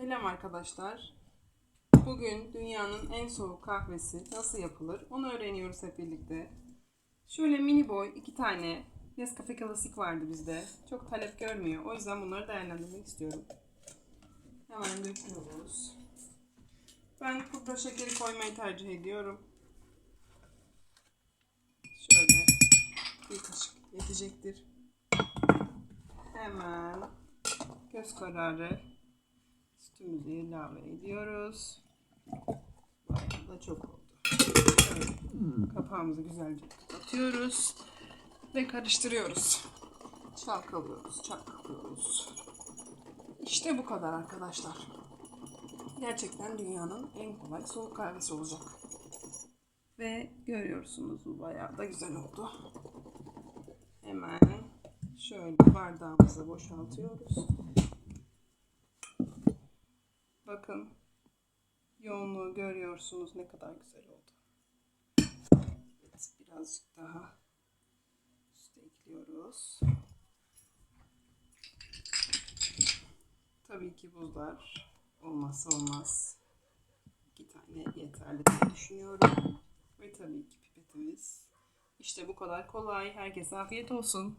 Selam arkadaşlar. Bugün dünyanın en soğuk kahvesi nasıl yapılır onu öğreniyoruz hep birlikte. Şöyle mini boy iki tane Nescafe Klasik vardı bizde. Çok talep görmüyor. O yüzden bunları değerlendirmek istiyorum. Hemen döküyoruz. Ben pudra şekeri koymayı tercih ediyorum. Şöyle bir kaşık yetecektir. Hemen göz kararı sütümüzü ilave ediyoruz. Bayağı da çok oldu. Şöyle kapağımızı güzelce kapatıyoruz ve karıştırıyoruz. Çalkalıyoruz, çalkalıyoruz. İşte bu kadar arkadaşlar. Gerçekten dünyanın en kolay soğuk kahvesi olacak. Ve görüyorsunuz bu bayağı da güzel oldu. Hemen şöyle bardağımıza boşaltıyoruz. Bakın yoğunluğu görüyorsunuz ne kadar güzel oldu. Evet, birazcık daha süt ekliyoruz. Tabii ki buzlar olmazsa olmaz. İki tane yeterli diye düşünüyorum. Ve tabii ki pipetimiz. İşte bu kadar kolay. Herkese afiyet olsun.